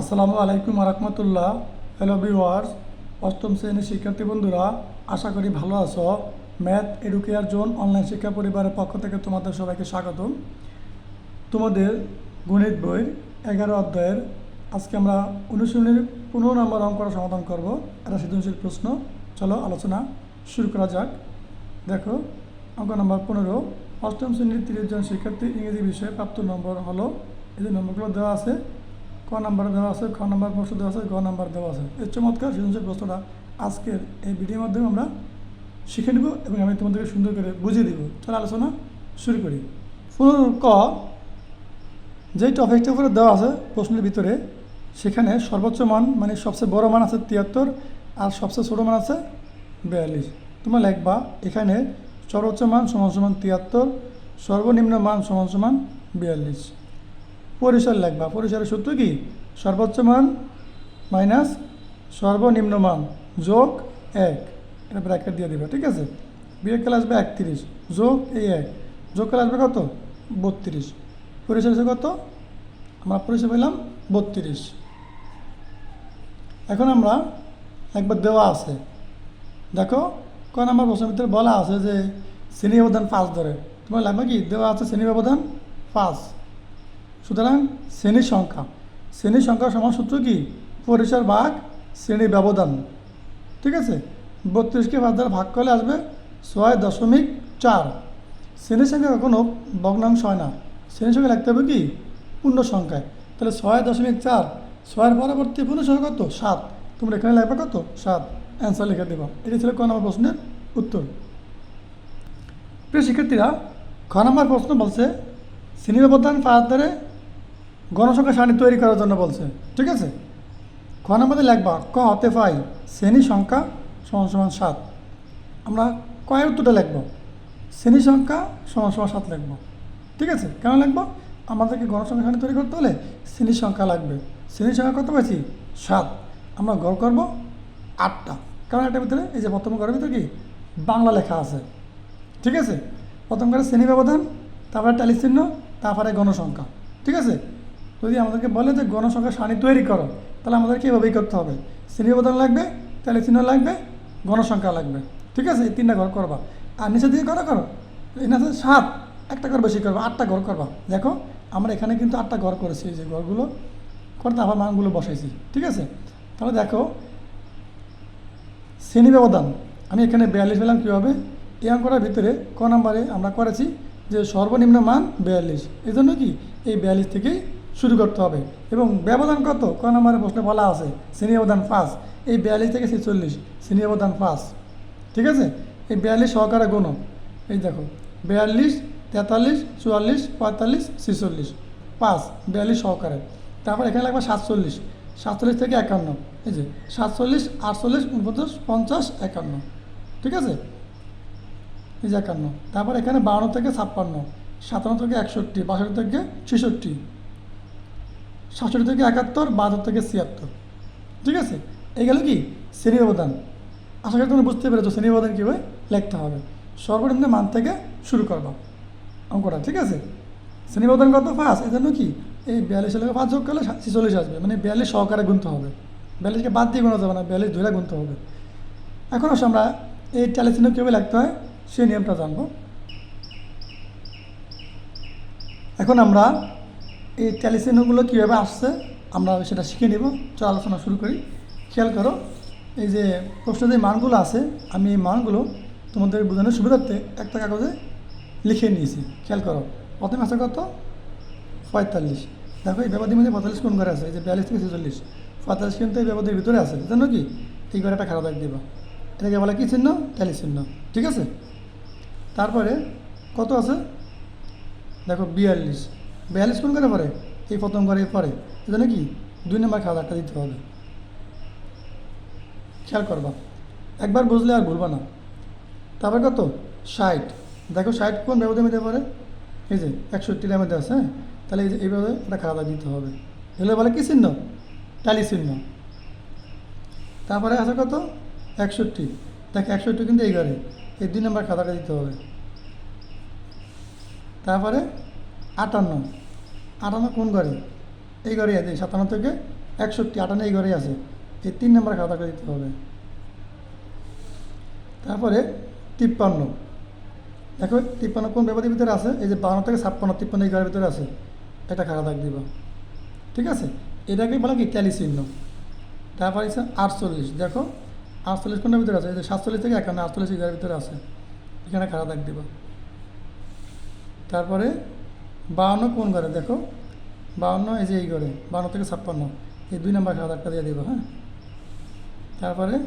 আসসালামু আলাইকুম রহমতুল্লাহ। Hello viewers অষ্টম শ্রেণির শিক্ষার্থী বন্ধুরা, আশা করি ভালো আছো। ম্যাথ এডুকেয়ার জোন অনলাইন শিক্ষা পরিবারের পক্ষ থেকে তোমাদের সবাইকে স্বাগতম। তোমাদের গণিত বইয়ের এগারো অধ্যায়ের আজকে আমরা অনুশীলনের পনেরো নম্বর অঙ্কটা সমাধান করব। এটা সৃজনশীল প্রশ্ন। চলো আলোচনা শুরু করা যাক। দেখো, অঙ্ক নম্বর পনেরো। অষ্টম শ্রেণির তিরিশ জন শিক্ষার্থী ইংরেজি বিষয়ে প্রাপ্ত নম্বর হলো, এই যে নম্বরগুলো দেওয়া আছে ক নাম্বার দেওয়া আছে, খ নাম্বার প্রশ্ন দেওয়া আছে, গ নাম্বার দেওয়া আছে। এই চমৎকার সৃজনশীল প্রশ্নটা আজকের এই ভিডিওর মাধ্যমে আমরা শিখে নেব এবং আমি তোমাদেরকে সুন্দর করে বুঝিয়ে দেবো। চলো আলোচনা শুরু করি। পনেরো ক যেই টপিকটা উপরে দেওয়া আছে প্রশ্নের ভিতরে, সেখানে সর্বোচ্চ মান মানে সবচেয়ে বড় মান আছে তিয়াত্তর, আর সবচেয়ে ছোটো মান আছে বিয়াল্লিশ। তোমরা লিখবা, এখানে সর্বোচ্চ মান সমান সমান তিয়াত্তর, সর্বনিম্ন মান সমান সমান বিয়াল্লিশ। পরিসর লিখবা পরিসরের সূত্র কি? সর্বোচ্চ মান মাইনাস সর্বনিম্ন মান যোগ এক। এটা ব্র্যাকেট দিয়ে দেবে, ঠিক আছে? বিয়োগকাল আসবে একত্রিশ। যোগ এই এক। যোগ যোগকাল আসবে কত? বত্রিশ। পরিসর হচ্ছে কত? আমরা পরিসর পেলাম বত্রিশ। এখন আমরা একবার দেওয়া আছে। দেখো কোন আমার প্রশ্নের ভিতরে বলা আছে যে শ্রেণি ব্যবধান পাঁচ ধরে। তোমার লাগবে কি? দেওয়া আছে শ্রেণি ব্যবধান পাঁচ। সুতরাং শ্রেণির সংখ্যা। শ্রেণির সংখ্যা সূত্র কি? পরিসর ভাগ শ্রেণি ব্যবধান। ঠিক আছে? বত্রিশকে পাঁচ দ্বারা ভাগ করলে আসবে ছয় দশমিক চার। শ্রেণির সংখ্যা কখনো ভগ্নাংশ হয় না। শ্রেণির সংখ্যা লিখতে হবে কি? পূর্ণ সংখ্যায়। তাহলে ছয় দশমিক চার, ছয়ের পরবর্তী পূর্ণ সংখ্যা কত? সাত। তোমরা এখানে লাগবে কত? সাত। অ্যান্সার লিখে দেবা। এটি ছিল ক নম্বর প্রশ্নের উত্তর। প্রিয় শিক্ষার্থীরা, খ নম্বর প্রশ্ন বলছে শ্রেণি ব্যবধান পাঁচ ধরে গণসংখ্যা সারণী তৈরি করার জন্য বলছে। ঠিক আছে? খ নম্বরে লেখবা, ক হতে পাই, শ্রেণি সংখ্যা সমান সমান সাত। আমরা কয়ের উত্তরটা লিখব। শ্রেণি সংখ্যা সমান সমান সাত লিখব। ঠিক আছে? কেন লিখব? আমাদেরকে গণসংখ্যা সারণী তৈরি করতে হলে শ্রেণির সংখ্যা লাগবে। শ্রেণি সংখ্যা কত পাইছি? সাত। আমরা গড় করব আটটা। কারণ এটার ভিতরে? এই যে প্রথম ঘরের ভিতরে কি? বাংলা লেখা আছে। ঠিক আছে? প্রথম করে শ্রেণি ব্যবধান, তারপরে চিহ্ন তারপরে গণসংখ্যা। ঠিক আছে? যদি আমাদেরকে বলে যে গণসংখ্যা সারণী তৈরি করো, তাহলে আমাদেরকে এভাবেই করতে হবে। শ্রেণি ব্যবধান লাগবে, তাহলে চিহ্ন লাগবে, গণসংখ্যা লাগবে। ঠিক আছে? এই তিনটা ঘর করবা। আর নিচে দিয়ে করো করো? এই না সাত, একটা ঘর বেশি করবা, আটটা ঘর করবা। দেখো, আমরা এখানে কিন্তু আটটা ঘর করেছি যে ঘরগুলো। করতে আবার মানগুলো বসাইছি। ঠিক আছে? তাহলে দেখো, শ্রেণি ব্যবধান। আমি এখানে বিয়াল্লিশ পেলাম কীভাবে? এই অঙ্কটার ভিতরে ক নাম্বারে আমরা করেছি যে সর্বনিম্ন মান বিয়াল্লিশ। এই জন্য কি? এই বিয়াল্লিশ থেকেই শুরু করতে হবে। এবং ব্যবধান কত? ক নাম্বারে প্রশ্নে বলা আছে, শ্রেণি ব্যবধান পাঁচ। এই বিয়াল্লিশ থেকে ছেচল্লিশ, শ্রেণি ব্যবধান পাঁচ। ঠিক আছে? এই বিয়াল্লিশ সহকারে গুণ। এই দেখো, বিয়াল্লিশ, তেতাল্লিশ, চুয়াল্লিশ, পঁয়তাল্লিশ, ছেচল্লিশ। পাঁচ, বিয়াল্লিশ সহকারে। তারপর এখানে লাগবে সাতচল্লিশ। সাতচল্লিশ থেকে একান্ন। এই যে, সাতচল্লিশ, আটচল্লিশ, উনপঞ্চাশ, পঞ্চাশ, একান্ন। ঠিক আছে? এই যে একান্ন। তারপর এখানে বাউন্ন থেকে ছাপ্পান্ন, সাতান্ন থেকে একষট্টি, বাষট্টি থেকে ছেষট্টি। সাতষট্টি থেকে একাত্তর, বাহাত্তর থেকে ছিয়াত্তর। ঠিক আছে? এই গেল কি? শ্রেণি অবদান আশা করি তুমি বুঝতে পেরেছ শ্রেণি ব্যবধান কীভাবে লিখতে হবে। সর্বনিম্ন মান থেকে শুরু করব অঙ্কটা, ঠিক আছে? শ্রেণি ব্যবধান কত? পাঁচ। এই জন্য কি? এই বিয়াল্লিশ থেকে পাঁচ যোগ করলে ছেচল্লিশ আসবে। মানে বিয়াল্লিশ সহকারে গুনতে হবে। বিয়াল্লিশকে বাদ দিয়ে গোনা যাবে না, বিয়াল্লিশ ধরে গুনতে হবে। এখন আসলে আমরা এই ট্যালিচিহ্ন কীভাবে লিখতে হয়, সেই নিয়মটা জানব। এখন আমরা এই ট্যালিচিহ্নগুলো কীভাবে আসছে, আমরা সেটা শিখে নিব। চল আলোচনা শুরু করি। খেয়াল করো, এই যে প্রশ্নের যে মানগুলো আছে, আমি এই মানগুলো তোমাদের বোঝানোর সুবিধার্থে একটা কাগজে লিখে নিয়েছি। খেয়াল করো, প্রথমে আছে কত? পঁয়তাল্লিশ। দেখো, এই ব্যবধির মধ্যে পঁয়তাল্লিশ কোন ঘরে আছে? এই যে বিয়াল্লিশ থেকে ছেচল্লিশ। পঁয়তাল্লিশ কিন্তু এই ব্যবধির ভিতরে আছে জানো কি? এই ঘরে একটা খারাপ এক দিবা। এটাকে বলে কী চিহ্ন? ট্যালি চিহ্ন ঠিক আছে? তারপরে কত আছে? দেখো, বিয়াল্লিশ। বিয়াল্লিশ কোন করে পরে, এই প্রথম ঘরে পরে এজন্য কি? দুই নম্বর খাতাটা দিতে হবে। খেয়াল করবা। একবার বুঝলে আর ভুলবা না। তারপর কত? ষাট। দেখো ষাট কোন ব্যবধান মধ্যে পড়ে? এই যে একষট্টিটার মধ্যে আছে হ্যাঁ? তাহলে এই যে এইভাবে একটা খাতা দিতে হবে। এগুলো বলে কী চিহ্ন? টালি চিহ্ন। তারপরে আছে কত? একষট্টি। দেখ একষট্টি কিন্তু এই ঘরে, এই দুই নম্বর খাতাটা দিতে হবে। তারপরে আটান্ন। আটান্ন কোন ঘরে এই ঘরে আছে, সাতান্ন থেকে একষট্টি, আটান্ন এই ঘরেই আছে। এই তিন নম্বর খাতা করে দিতে হবে। তারপরে তিপ্পান্ন। দেখো, তিপ্পান্ন কোন ব্যাপারের ভিতরে আছে? এই যে বান্ন থেকে ছাপ্পান্ন, তিপ্পান্ন এই ঘরের ভিতরে আছে। এটা খাতা দাগ দিবা। ঠিক আছে? এটাকে বলা কি? ট্যালি চিহ্ন। তারপরে আছে আটচল্লিশ। দেখো, আটচল্লিশ কোনটার ভিতরে আছে? এই যে সাতচল্লিশ থেকে একান্ন, আটচল্লিশ এই ঘরের ভিতরে আছে। এখানে খাতা দাগ দিবা। তারপরে বাউন্ন কোন ঘরে? দেখো, বাউন্ন এই যে এই ঘরে, বাউন্ন থেকে ছাপ্পান্ন। এই দুই নম্বর খাতা দাগটা দিয়ে দেবো হ্যাঁ? তারপরে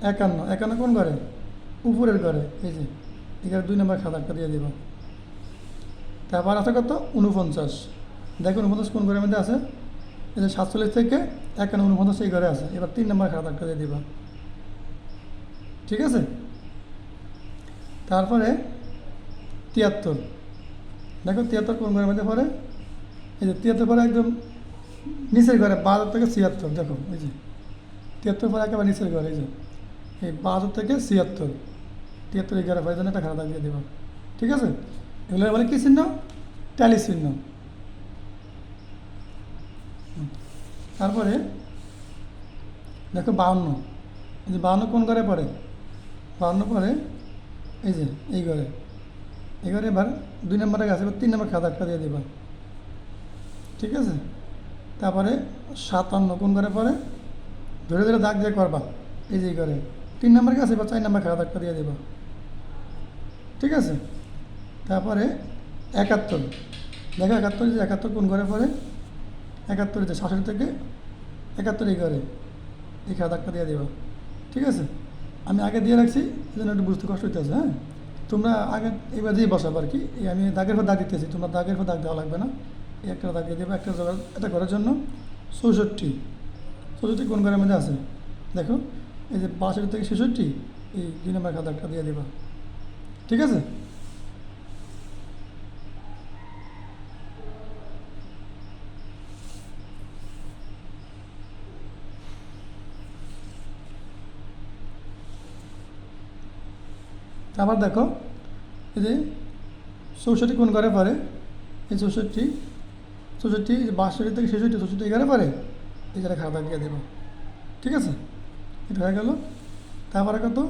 একান্ন। একান্ন কোন ঘরে? উপরের ঘরে, এই যে। এখানে দুই নম্বর খাতা দাগটা দিয়ে দেবো। তারপর আছে কত? উনপঞ্চাশ দেখো উনপঞ্চাশ কোন ঘরের মধ্যে আছে? এই যে সাতচল্লিশ থেকে একান্ন উনপঞ্চাশ এই ঘরে আছে। এবার তিন নম্বর খাতা দাগটা দিয়ে দিবা। ঠিক আছে? তারপরে তিয়াত্তর। দেখো তিয়াত্তর কোন ঘরের মধ্যে পড়ে? এই যে তিয়াত্তর পরে একদম নিচের ঘরে, বাহাত্তর থেকে ছিয়াত্তর, দেখো, এই যে। তিয়াত্তর পরে একেবারে নিচের ঘরে, এই যে। এই বাহাত্তর থেকে ছিয়াত্তর। তিয়াত্তর এই ঘরে পরে জন্য একটা খাতা দিয়ে দেবা। ঠিক আছে? এগুলো বলে কী চিহ্ন? ট্যালি চিহ্ন। তারপরে দেখো বাউন্ন। এই যে বাউন্ন কোন ঘরে পড়ে? বাউন্ন পরে এই যে, এই ঘরে। এই ঘরে এবার দুই নম্বরে গেছে, এবার তিন নম্বর খাতা একটা দিয়ে দেবা। ঠিক আছে? তারপরে সাতান্ন কোন ঘরে পরে? ধরে ধরে দাগ দিয়ে করবা, এই যে এই ঘরে তিন নম্বর গেছে, এবার চার নম্বর খাতা একটা দিয়ে দেবা। ঠিক আছে? তারপরে একাত্তর। দেখো একাত্তর যে একাত্তর কোন ঘরে পড়ে একাত্তর যে শাশুড়ি থেকে একাত্তর এই ঘরে এই খাতা একটা দিয়ে দেবা। ঠিক আছে? আমি আগে দিয়ে রাখছি জন্য একটু বুঝতে কষ্ট হইতেছে হ্যাঁ? তোমরা আগে এবার দিয়ে বসাবো আর কি আমি দাগের পর দাগ দিতেছি, তোমরা দাগের পর দাগ দেওয়া লাগবে না। একটা দাগ দিয়ে দেবো, একটা এটা করার জন্য চৌষট্টি। চৌষট্টি কোন ঘরের মধ্যে আছে? দেখো, এই যে বাষট্টি থেকে ছেষট্টি, এই দুই নম্বর খাতা একটা দিয়ে দেবা। ঠিক আছে? আবার দেখো, এই যে চৌষট্টি কোন ঘরে পারে, এই চৌষট্টি চৌষট্টি বাষট্টি থেকে ছেষট্টি, চৌষট্টি ঘরে পারে, এই জায়গায় খাতা দিয়ে দেবো। ঠিক আছে? এটা হয়ে গেল। তারপরে কত?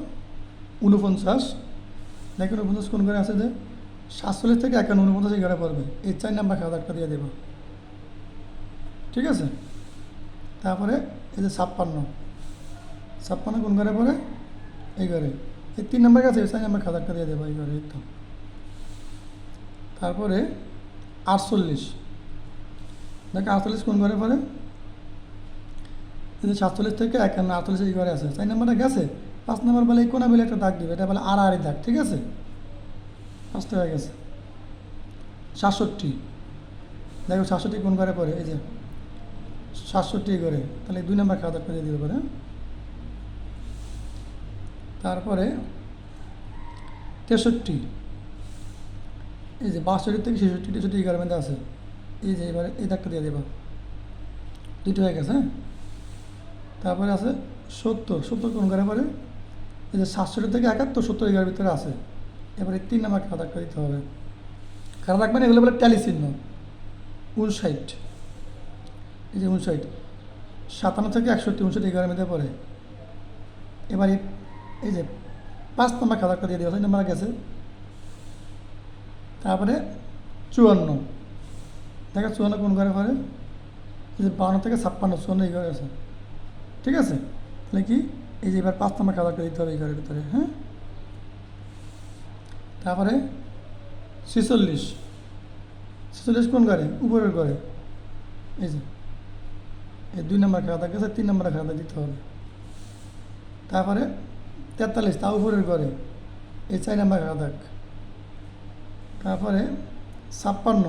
উনপঞ্চাশ দেখুন উনপঞ্চাশ কোন ঘরে আছে যে সাতচল্লিশ থেকে একান্ন উনপঞ্চাশ এই ঘরে পড়বে। এই চার নাম্বার খাতা একটা দিয়ে দেবো। ঠিক আছে? তারপরে এই যে ছাপ্পান্ন। ছাপ্পান্ন কোন ঘরে পড়ে, এই ঘরে এই তিন নম্বর কাছে চার নম্বর খাতারটা দিয়ে দেবো এই ঘরে এই তো। তারপরে আটচল্লিশ। দেখো, আটচল্লিশ কোন ঘরে পরে এই যে সাতচল্লিশ থেকে একান্ন, আটচল্লিশ এই ঘরে আছে। চার নম্বরটা গেছে? পাঁচ নম্বর বলে এই কোনা বলে একটা দাগ দিবে, এটা বলে আর আড়াআড়ি দাগ, ঠিক আছে? পাঁচটা হয়ে গেছে। সাতষট্টি। দেখো, সাতষট্টি কোন ঘরে পরে এই যে সাতষট্টি ঘরে। তাহলে দুই নম্বর খাতারটা দিয়ে দিবে পারে হ্যাঁ? তারপরে তেষট্টি। এই যে বাষট্টি থেকে ছেষট্টি, তেষট্টি এগারো আছে। এই যে এবারে এই দাগটা দিয়ে দেবা। দুটো হয়ে গেছে হ্যাঁ? তারপরে আছে সত্তর। সত্তর কোন ঘরে পরে এই যে সাতষট্টি থেকে একাত্তর, সত্তর এগারোর ভিতরে আছে। এবারে তিন নাম্বার খাতা দিতে হবে। খাতা মানে এগুলো বলে ট্যালি চিহ্ন। উনষাট। এই যে উনষাট। সাতান্ন থেকে একষট্টি, উনষাট এগারোর মধ্যে পড়ে। এবার এই- যে পাঁচ নম্বর খাতাটা দিয়ে দেওয়া ছয় নম্বর গেছে তারপরে চুয়ান্ন। দেখা চুয়ান্ন কোন ঘরে পড়ে? এই যে বান্ন থেকে ছাপ্পান্ন, চুয়ান্ন এই ঘরে আছে। ঠিক আছে? তাহলে কি? এই যে এবার পাঁচ নম্বর খাতাটা দিতে হবে এই ঘরের ভিতরে হ্যাঁ? তারপরে ছেচল্লিশ। ছেচল্লিশ কোন ঘরে? উপরের ঘরে। এই যে, এই দুই নম্বর খাতা গেছে তিন নম্বর খাতা দিতে হবে। তারপরে তেতাল্লিশ তা উপরের ঘরে। এই চার নাম্বার খাদাক তারপরে ছাপ্পান্ন।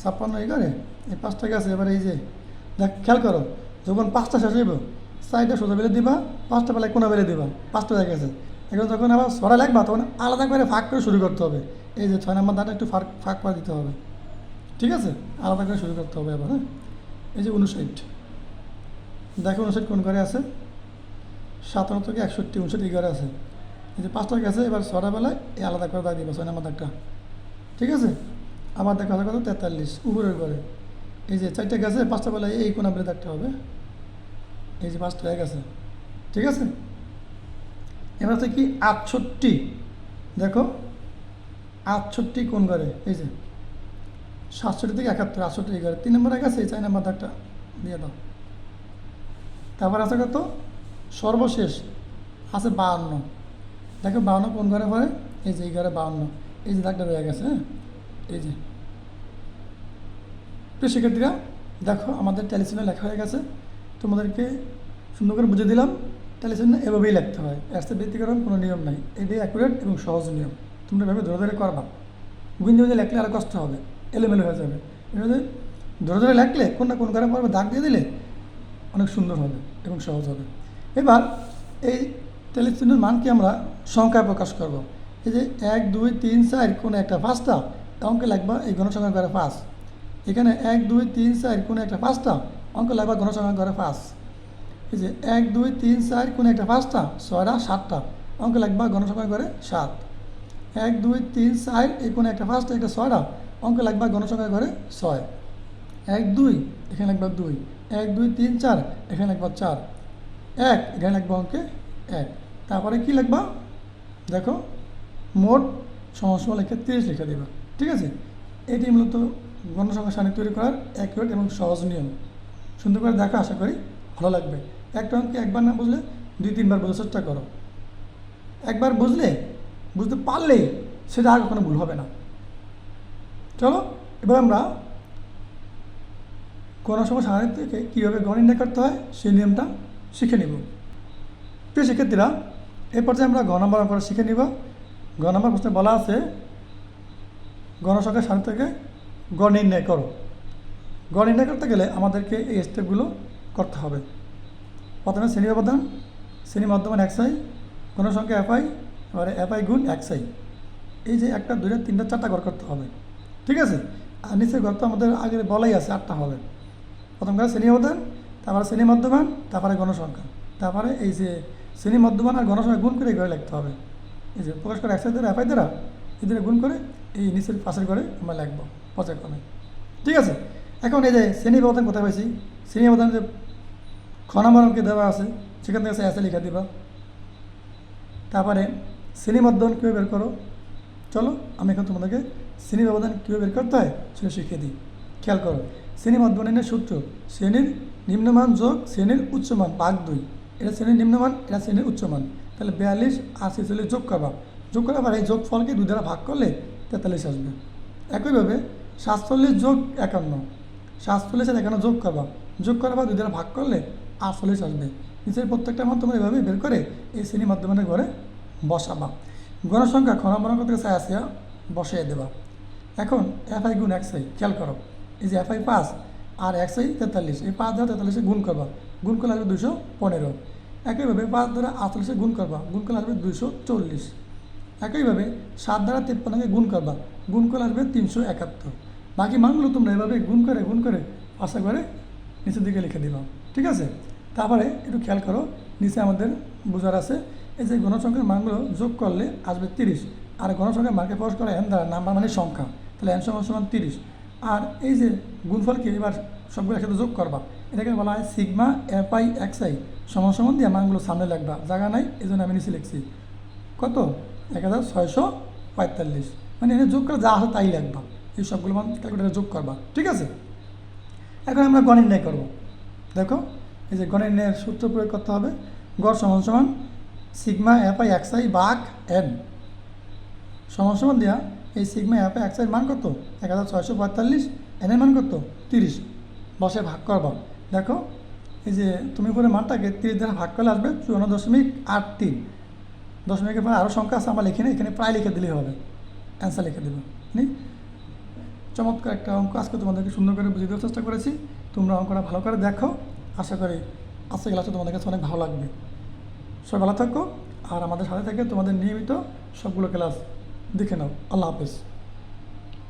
ছাপ্পান্ন এই ঘরে? এই পাঁচটা গেছে এবারে এই যে, দেখ, খেয়াল করো, যখন পাঁচটা শেষ হইব, চারটা সোজা বেলে দিবা, পাঁচটা বেলায় কোনো বেলে দিবা, পাঁচটা হয়ে গেছে। এখন যখন আবার সরা লাগবা, তখন আলাদা করে ফাঁক করে শুরু করতে হবে। এই যে ছয় নম্বর দাঁড়া একটু ফাঁক ফাঁক করে দিতে হবে। ঠিক আছে? আলাদা করে শুরু করতে হবে আবার হ্যাঁ? এই যে উনষাট। দেখো উনষাট কোন ঘরে আছে? সাতান্ন থেকে একষট্টি উনষট্টি ঘরে আছে। এই যে পাঁচটা গেছে এবার ছটা বেলায় এই আলাদা করে দাগ দিবা নম্বর দাগটা ঠিক আছে? আবার দেখা কথা কত তেতাল্লিশ, উপরের ঘরে। এই যে চারটে গেছে, পাঁচটা বেলায় এই কোন বেলে থাকতে হবে। এই যে পাঁচটা এক গেছে। ঠিক আছে? এবার হচ্ছে কি আটষট্টি? দেখো, আটষট্টি কোন ঘরে? এই যে সাতষট্টি থেকে একাত্তর, আটষট্টি ঘরে। তিন নম্বর এক আছে চার নম্বর দাগটা। দিয়ে দাও। তারপর আছে কত? সর্বশেষ আছে বাহান্ন। দেখো বাহান্ন কোন ঘরে পড়ে? এই যে এই ঘরে বাহান্ন। এই যে দাগটা রয়ে গেছে হ্যাঁ? এই যে। প্রিয় শিক্ষার্থীরা, দেখো আমাদের টেলিসিনে লেখা হয়ে গেছে। তোমাদেরকে সুন্দর করে বুঝে দিলাম। টেলিসিনে এভাবেই লিখতে হয়। এর সাথে ব্যতিক্রম কোনো নিয়ম নাই। এটাই অ্যাকুরেট এবং সহজ নিয়ম। তোমরা এভাবে ধরে ধরে করবা। গুঞ্জে গুঞ্জে লেখলে আরও কষ্ট হবে। এলোমেলো হয়ে যাবে। এভাবে ধরে ধরে লেখলে কোন না কোন ঘরে পড়বে, দাগ দিয়ে দিলে অনেক সুন্দর হবে এবং সহজ হবে। এবার এই টেলিচিহ্নের মানকে আমরা সংখ্যায় প্রকাশ করব। এই যে এক, দুই, তিন, চার কোনো একটা পাঁচটা, অঙ্কে লাগবা এই গণসংখ্যা করে পাঁচ। এখানে এক, দুই, তিন, চার কোনো একটা পাঁচটা, অঙ্ক লাগবা গণসংখ্যা করে পাঁচ। এই যে এক, দুই, তিন, চার কোনো একটা পাঁচটা, ছয়টা, সাতটা, অঙ্ক লাগবা গণসংখ্যা করে সাত। এক, দুই, তিন, চার এই কোনো একটা পাঁচটা, একটা ছয়টা, অঙ্ক লাগবা গণসংখ্যা করে ছয়। এক, দুই, এখানে লাগবা দুই। এক, দুই, তিন, চার, এখানে লাগবা চার। এক এখানে লাগবা অঙ্কে এক। তারপরে কি লিখবা? দেখো, মোট সমস্যা লিখে তিরিশ লিখে দেবা, ঠিক আছে? এটি মূলত গণসংখ্যা সারণী তৈরি করার অ্যাকুরেট এবং সহজ নিয়ম। সুন্দর করে দেখা, আশা করি ভালো লাগবে। একটা অঙ্কে একবার না বুঝলে দুই, তিনবার বোঝার চেষ্টা করো। একবার বুঝলে, বুঝতে পারলে সেটা আর কখনো ভুল হবে না। চলো, এবার আমরা কোনো সময় সারণী থেকে কীভাবে গণ নির্ণয় করতে হয় সেই নিয়মটা শিখে নিব। প্রিয় শিক্ষার্থীরা এই পর্যায়ে আমরা গ নম্বর অঙ্কটা শিখে নিব। গ নম্বর প্রশ্নে বলা আছে গণসংখ্যা সারণী থেকে গ নির্ণয় করো। গ নির্ণয় করতে গেলে আমাদেরকে এই স্টেপগুলো করতে হবে। প্রথমে শ্রেণি ব্যবধান, শ্রেণি মধ্যমান একসাই গণসংখ্যা এফআই এবারে এফআই গুণ একসাই এই যে একটা, দুইটা, তিনটা, চারটা ঘর করতে হবে। ঠিক আছে? আর নিচের ঘর তো আমাদের আগে বলাই আছে আটটা হবে প্রথম কাজ শ্রেণি ব্যবধান তারপরে শ্রেণি মধ্যমান, তারপরে গণসংখ্যা। তারপরে এই যে শ্রেণি মধ্যমান আর গণসংখ্যা গুণ করে ঘরে লিখতে হবে। এই যে প্রকাশ করে একসাথে এফআই দ্বারা এদের গুণ করে এই নিচের পাশের ঘরে আমরা লিখব পর্যায়ক্রমে। ঠিক আছে? এখন এই যে শ্রেণি ব্যবধান কোথায় পাইছি? শ্রেণি ব্যবধান যে খ দেওয়া আছে, সেখান থেকে এসে লিখে দিবা। তারপরে শ্রেণি মধ্যমান কীভাবে বের করো? চলো, আমি এখন তোমাদেরকে শ্রেণি ব্যবধান কীভাবে বের করতে হয় সেটা শিখিয়ে দিই। খেয়াল করো, শ্রেণি মধ্যমানের সূত্র, শ্রেণির নিম্নমান যোগ শ্রেণির উচ্চমান ভাগ দুই। এটা শ্রেণির নিম্নমান, এটা শ্রেণির উচ্চমান। তাহলে বিয়াল্লিশ আর ছেচল্লিশ যোগ করবা। যোগ করার পরে এই যোগ ফলকে দুই দ্বারা ভাগ করলে তেতাল্লিশ আসবে। একইভাবে সাতচল্লিশ যোগ একান্ন। সাতচল্লিশ আর একান্ন যোগ করবা। যোগ করার পর দুই দ্বারা ভাগ করলে আটচল্লিশ আসবে। নিচের প্রত্যেকটা তোমরা এভাবে বের করে এই শ্রেণি মাধ্যমের ঘরে বসাবা। গণসংখ্যা খ নম্বর অঙ্ক থেকে আসিয়া বসিয়ে দেবা। এখন এফআই গুণ একসাই খেয়াল করো। এই যে এফআই পাঁচ আর একসাই তেতাল্লিশ। এই পাঁচ দ্বারা তেতাল্লিশে গুণ করবা। গুণ করলে আসবে দুশো পনেরো। একইভাবে পাঁচ দ্বারা আটচল্লিশে গুণ করবা। গুণ করলে আসবে দুশো চল্লিশ। একইভাবে সাত দ্বারা তিপ্পান্নকে গুণ করবা। গুণ করলে আসবে তিনশো একাত্তর। বাকি মানগুলো তোমরা এভাবে গুণ করে গুণ করে, আশা করে নিচের দিকে লিখে দিলাম ঠিক আছে? তারপরে একটু খেয়াল করো, নিচে আমাদের বোঝার আছে, এই যে গণসংখ্যার মানগুলো যোগ করলে আসবে তিরিশ। আর গণসংখ্যার মার্কে প্রকাশ করা এন দ্বারা নাম্বার মানে সংখ্যা। তাহলে এন সমান সমান তিরিশ। আর এই যে গুণফলকে এবার সবগুলো একসাথে যোগ করবা, এটাকে বলা হয় sigma F I X I সমান সমান দিয়ে মানগুলো সামনে লাগবা। জায়গা নাই এই জন্য আমি নিচে লিখছি। কত? এক হাজার ছয়শো পঁয়তাল্লিশ। মানে এনে যোগ করে যা আছে তাই লাগবা। এই সবগুলো মান ক্যালকুলেটারে যোগ করবা। ঠিক আছে? এখন আমরা গণ নির্ণয় করব। দেখো, এই যে গণ নির্ণয়ের সূত্র প্রয়োগ করতে হবে। গড় সমান সমান sigma F I X I বাঘ এন সমান সমান দেওয়া এই সিগমা আই এক্স আই মান কত? এক হাজার ছয়শো পঁয়তাল্লিশ, এন এর মান কত? তিরিশ। বসে ভাগ করবা দেখো, এই যে তুমি করে মানটাকে তিরিশ দ্বারা ভাগ করলে আসবে চুয়ান্ন দশমিক আট তিন। দশমিকের পরে আরও সংখ্যা আছে, আমরা লিখে নিই, এখানে প্রায় লিখে দিলেই হবে। অ্যান্সার লিখে দেবো। নি। চমৎকার একটা অঙ্ক। আজকে তোমাদেরকে সুন্দর করে বুঝিয়ে দেওয়ার চেষ্টা করেছি। তোমরা অঙ্কটা ভালো করে দেখো। আশা করি আজকে ক্লাসে তোমাদের কাছে অনেক ভালো লাগবে। সবাই ভালো থাকো। আর আমাদের সাথে থেকে তোমাদের নিয়মিত সবগুলো ক্লাস দেখে নাও। আল্লাহ হাফেজ।